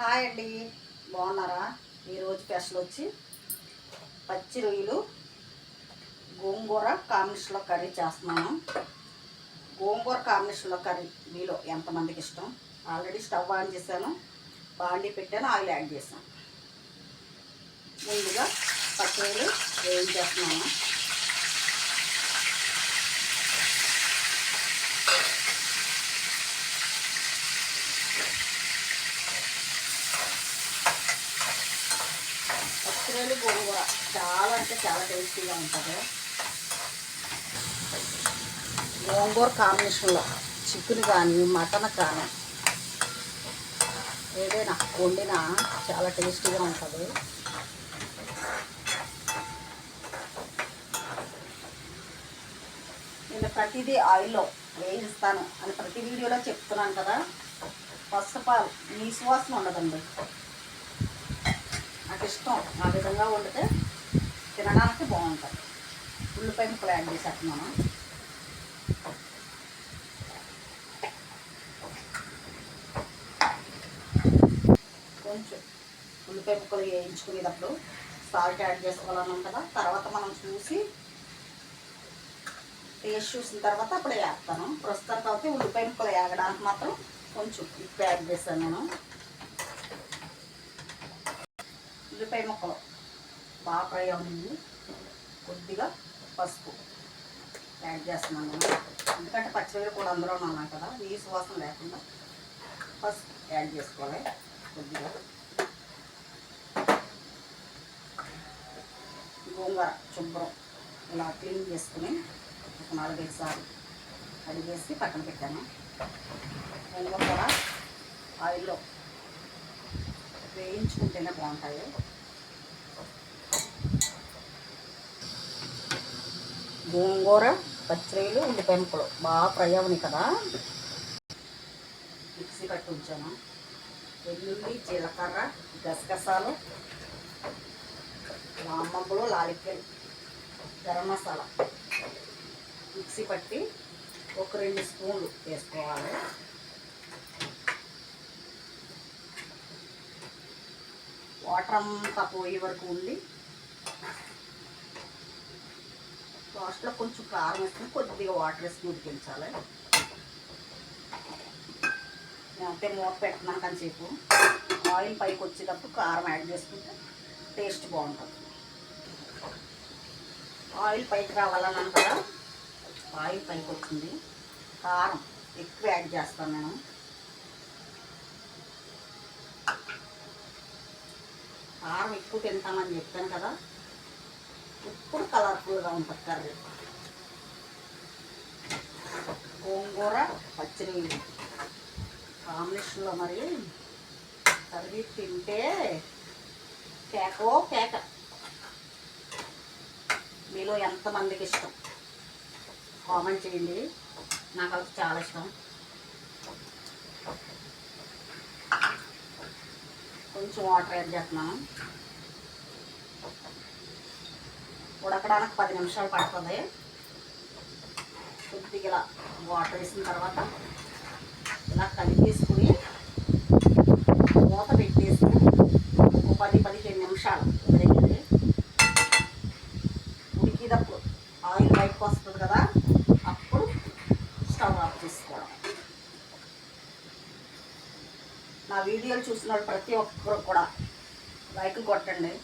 Hi అండి. బాగున్నారా? ఈరోజు స్పెషల్ వచ్చి పచ్చి రొయ్యలు గోంగూర కాంబినేషన్లో కర్రీ చేస్తున్నాను. గోంగూర కాంబినేషన్లో కర్రీ మీలో ఎంతమందికి ఇష్టం? ఆల్రెడీ స్టవ్ ఆన్ చేశాను. బాండీ పెట్టాను ఆయిల్ యాడ్ చేశాను. ముందుగా పచ్చి రొయ్యలు వేయించేస్తున్నాను పచ్చిరొయ్యలు గోంగూర చాలా అంటే చాలా టేస్టీగా ఉంటుంది. గోంగూర కాంబినేషన్లో చికెన్ కానీ మటన్ కానీ ఏదైనా వండినా చాలా టేస్టీగా ఉంటుంది. నేను ప్రతిదీ ఆయిల్లో వేయిస్తాను అని ప్రతి వీడియోలో చెప్తున్నాను కదా. ఫస్ట్ ఆఫ్ ఆల్ మీ సువాసన ఉండదండి. నాకు ఇష్టం ఆ విధంగా వండితే తినడానికి బాగుంటుంది. ఉల్లిపాయ ముక్కలు యాడ్ చేసేస్తున్నాను కొంచెం ఉల్లిపాయ ముక్కలు వేయించుకునేటప్పుడు సాల్ట్ యాడ్ చేసుకోవాలని కదా తర్వాత మనం చూసి టేస్ట్ చూసిన తర్వాత అప్పుడు వేస్తాను. ప్రస్తుతానికి అయితే ఉల్లిపాయ ముక్కలు వేగడానికి మాత్రం కొంచెం ఉప్పు యాడ్ చేశాను నేను. ఉల్లిపాయ ముక్కలు బాగా ఫ్రై అవుతుంది కొద్దిగా పసుపు యాడ్ చేస్తున్నాను. నేను ఎందుకంటే పచ్చిమిరపకాయలు కూడా అందులో ఉన్నాం కదా నీ సువాసన లేకుండా పసుపు యాడ్ చేసుకోవాలి కొద్దిగా. గోంగూర శుభ్రం ఇలా క్లీన్ చేసుకుని ఒక నాలుగైదు సార్లు కడిగేసి పక్కన పెట్టాను. వెనుక కూడా ఆయిల్లో వేయించుకుంటేనే బాగుంటాయి. గోంగూర పచ్చిరొయ్యలు ఉల్లిపాయ ముక్కలు. బాగా ఫ్రై అవని కదా. మిక్సీ కట్టి ఉంచాను. వెల్లుల్లి జీలకర్ర గసగసాలు వామబ్బులు లాలిక్కలు గరం మసాలా. మిక్సీ పట్టి ఒక రెండు స్పూన్లు వేసుకోవాలి. వాటర్ అంతా పోయే వరకు ఉండి లాస్ట్లో కొంచెం కారం వేసుకుని కొద్దిగా వాటర్ వేసుకుని ఉడికించాలి. అంటే మూత పెట్టినాక కానీ చెప్పు ఆయిల్ పైకి వచ్చేటప్పుడు కారం యాడ్ చేసుకుంటే టేస్ట్ బాగుంటుంది. ఆయిల్ పైకి రావాలన్నాను కదా ఆయిల్ పైకి వచ్చింది. కారం ఎక్కువ యాడ్ చేస్తాను నేను. కారం ఎక్కువ తింటామని చెప్పాను కదా ఇప్పుడు కలర్ఫుల్గా ఉంటుంది కర్రీ. గోంగూర పచ్చిరొయ్యలు కాంబినేషన్లో మరి కర్రీ తింటే కేకో కేక. మీలో ఎంతమందికి ఇష్టం? కామెంట్ చేయండి. నాకు అది చాలా ఇష్టం. కొంచెం వాటర్ యాడ్ చేస్తున్నాను. ఉడకడానికి పది నిమిషాలు పడుతుంది. కొద్దిగా ఇలా వాటర్ వేసిన తర్వాత ఇలా కలిపేసుకుని మూత పెట్టేసి ఒక పది పదిహేను నిమిషాలు ఉడికింది ఉడికేటప్పుడు ఆయిల్ బయటకు వస్తుంది కదా అప్పుడు స్టవ్ ఆఫ్ చేసుకోవడం. నా వీడియోలు చూసిన ప్రతి ఒక్కరు కూడా లైక్ కొట్టండి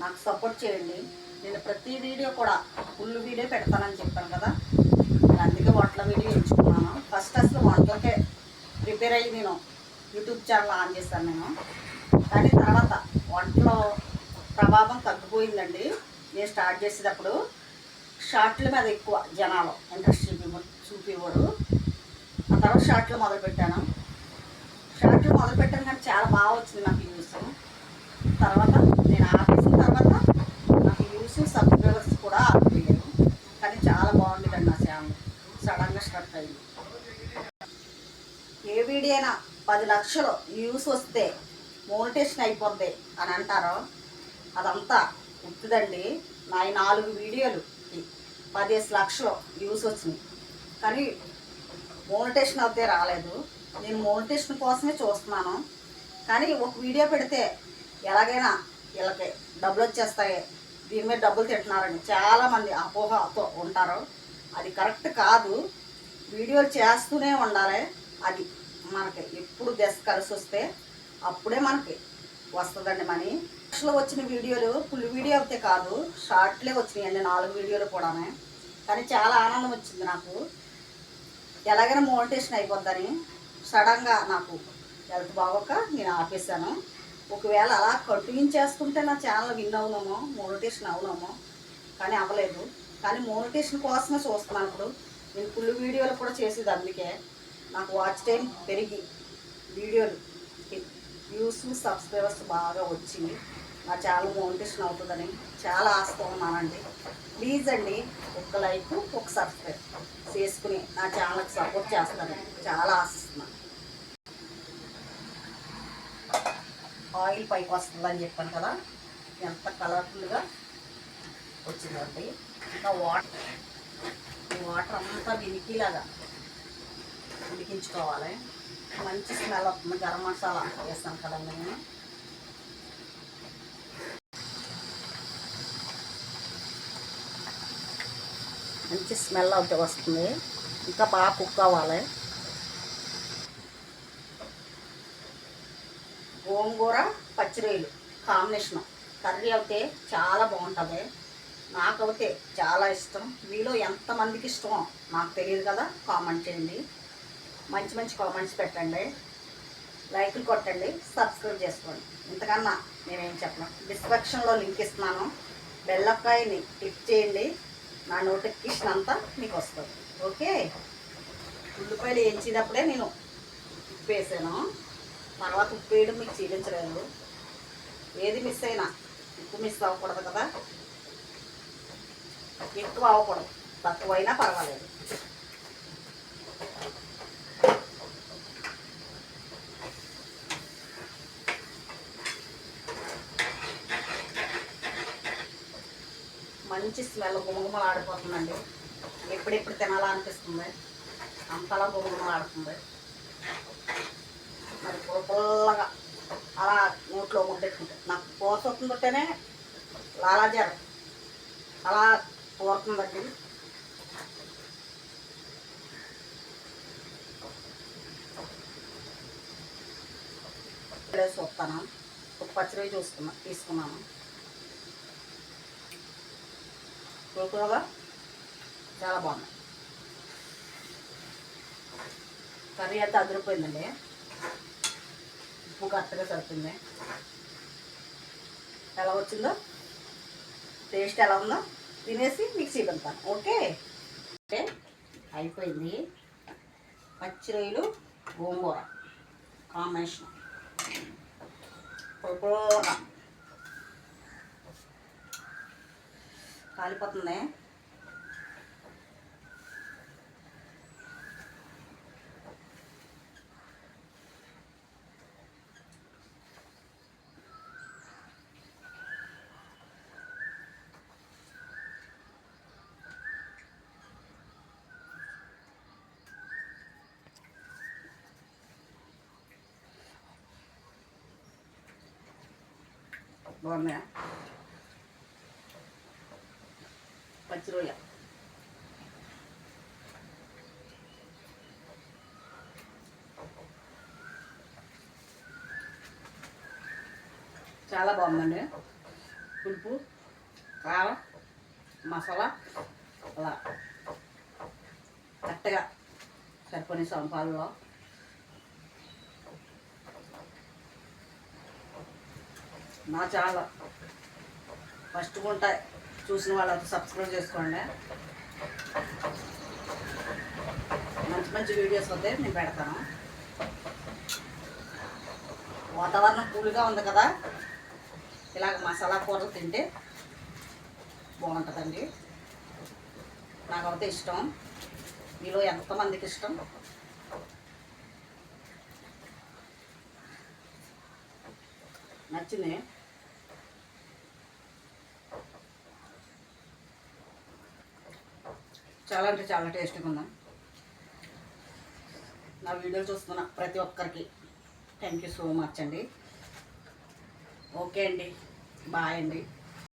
నాకు సపోర్ట్ చేయండి. నేను ప్రతి వీడియో కూడా ఫుల్ వీడియో పెడతానని చెప్పాను కదా. నేను అందుకే వంటల వీడియో ఎంచుకున్నాను. ఫస్ట్ అసలు వంటలకే ప్రిపేర్ అయ్యి నేను యూట్యూబ్ ఛానల్ ఆన్ చేశాను నేను. కానీ తర్వాత వంటలో ప్రభావం తగ్గిపోయిందండి. నేను స్టార్ట్ చేసేటప్పుడు షార్ట్ల మీద ఎక్కువ జనాలు ఇంట్రెస్ట్ చూపి చూపేవారు. ఆ తర్వాత షార్ట్లు మొదలుపెట్టాను. షార్ట్లు మొదలుపెట్టాను కానీ చాలా బాగా వచ్చింది నాకు యూస్ తర్వాత నాకు సబ్ సబ్స్క్రైబర్స్ కూడా ఆగిపోయారు కానీ చాలా బాగుండేదండి నా ఛానల్ సడన్గా స్టార్ట్ అయింది ఏ వీడియో అయినా పది లక్షలు వ్యూస్ వస్తే మోనిటేషన్ అయిపోద్ది అని అంటారో అదంతా ఉంటుందండి నా నాలుగు వీడియోలు పదిహేను లక్షలు వ్యూస్ వచ్చినాయి. కానీ మోనిటేషన్ అయితే రాలేదు. నేను మోనిటేషన్ కోసమే చూస్తున్నాను. కానీ ఒక వీడియో పెడితే ఎలాగైనా వీళ్ళకి డబ్బులు వచ్చేస్తాయి. దీని మీద డబ్బులు తింటున్నారని చాలామంది అపోహతో ఉంటారు. అది కరెక్ట్ కాదు. వీడియోలు చేస్తూనే ఉండాలి. అది మనకి ఎప్పుడు దశ కలిసి వస్తే అప్పుడే మనకి వస్తుందండి మనీ. అసలు వచ్చిన వీడియోలు ఫుల్ వీడియో అయితే కాదు. షార్ట్లే వచ్చినాయండి. నాలుగు వీడియోలు కూడానే. కానీ చాలా ఆనందం వచ్చింది నాకు. ఎలాగైనా మోటివేషన్ అయిపోద్దని సడన్గా నాకు హెల్త్ బాగోక నేను ఆపేశాను. ఒకవేళ అలా కంటిన్యూ చేసుకుంటే నా ఛానల్ విన్ అవునామో మోనిటేషన్ అవునామో కానీ అవ్వలేదు. కానీ మోనిటేషన్ కోసమే చూస్తున్నాను ఇప్పుడు. నేను ఫుల్ వీడియోలు కూడా చేసేది అందుకే. నాకు వాచ్ టైం పెరిగి వీడియోలు వ్యూస్ సబ్స్క్రైబర్స్ బాగా వచ్చింది. నా ఛానల్ మోనిటేషన్ అవుతుందని చాలా ఆశతో ఉన్నానండి. ప్లీజ్ అండి ఒక లైక్ ఒక సబ్స్క్రైబ్ చేసుకుని నా ఛానల్కి సపోర్ట్ చేస్తాను. చాలా ఆశ. ఆయిల్ పైకి వస్తుందని చెప్పాను కదా ఎంత కలర్ఫుల్గా వచ్చిందండి. ఇంకా వాటర్ వాటర్ అంతా వినికిలాగా ఉడికించుకోవాలి. మంచి స్మెల్ వస్తుంది గరం మసాలా వేస్తాను కదండి నేను. మంచి స్మెల్ అయితే వస్తుంది. ఇంకా బాగా కుక్ అవ్వాలి. గోంగూర పచ్చిరొయ్యలు కాంబినేషన్. కర్రీ అయితే చాలా బాగుంటుంది. నాకైతే చాలా ఇష్టం. మీలో ఎంతమందికి ఇష్టమో నాకు తెలియదు కదా కామెంట్ చేయండి. మంచి మంచి కామెంట్స్ పెట్టండి. లైక్లు కొట్టండి. సబ్స్క్రైబ్ చేసుకోండి. ఇంతకన్నా నేనేం చెప్పను. డిస్క్రిప్షన్లో లింక్ ఇస్తున్నాను. బెల్లకాయని క్లిక్ చేయండి. నా నోటిఫికేషన్ అంతా మీకు వస్తుంది. ఓకే? ఉల్లిపాయలు వేయించినప్పుడే నేను ఉప్పు వేసాను. తర్వాత ఉప్పు వేయడం మీకు చూపించలేదు. ఏది మిస్ అయినా ఉప్పు మిస్ అవ్వకూడదు కదా. ఎక్కువ అవ్వకూడదు. తక్కువ అయినా పర్వాలేదు. మంచి స్మెల్ గుమగుమలు ఆడిపోతుందండి ఎప్పుడెప్పుడు తినాలా అనిపిస్తుంది? అంతలా గుమగుమలు ఆడుతుంది పుల్లగా. అలా నోట్లో ముద్దెట్టుకుంటే నాకు పోసొస్తుందంటేనే లాలాజారు. అలా పోతుందండి చూస్తాను ఒక పచ్చిరొయ్య చూసుకున్నా తీసుకున్నాను. కూడా చాలా బాగుంది కర్రీ అయితే అదిరిపోయిందండి. ఉప్పు కరెక్ట్గా సరిపోయింది. ఎలా వచ్చిందో? టేస్ట్ ఎలా ఉందో తినేసి మిక్సీ పెడతాను. ఓకే? ఓకే? అయిపోయింది. పచ్చి రొయ్యలు గోంగూర కాంబినేషన్. పొడిపోగా కాలిపోతుంది. బాగున్నాయా? పచ్చి రొయ్య చాలా బాగుందండి. పులుపు కారం మసాలా అలా. కరెక్ట్గా సరిపోయిన సంపాలలో నా ఛానల్ ఫస్ట్ ఉంటాయి చూసిన వాళ్ళంతా సబ్స్క్రైబ్ చేసుకోండి. మంచి మంచి వీడియోస్ వస్తే నేను పెడతాను. వాతావరణం కూల్గా ఉంది కదా? ఇలాగ మసాలా కూరలు తింటే బాగుంటుందండి. నాకైతే ఇష్టం. మీలో ఎంతమందికి ఇష్టం? నచ్చింది. చాలా అంటే చాలా టేస్ట్గా ఉందా? నా వీడియోలు చూస్తున్న ప్రతి ఒక్కరికి థ్యాంక్ యూ సో మచ్ అండి. ఓకే అండి. బాయ్ అండి.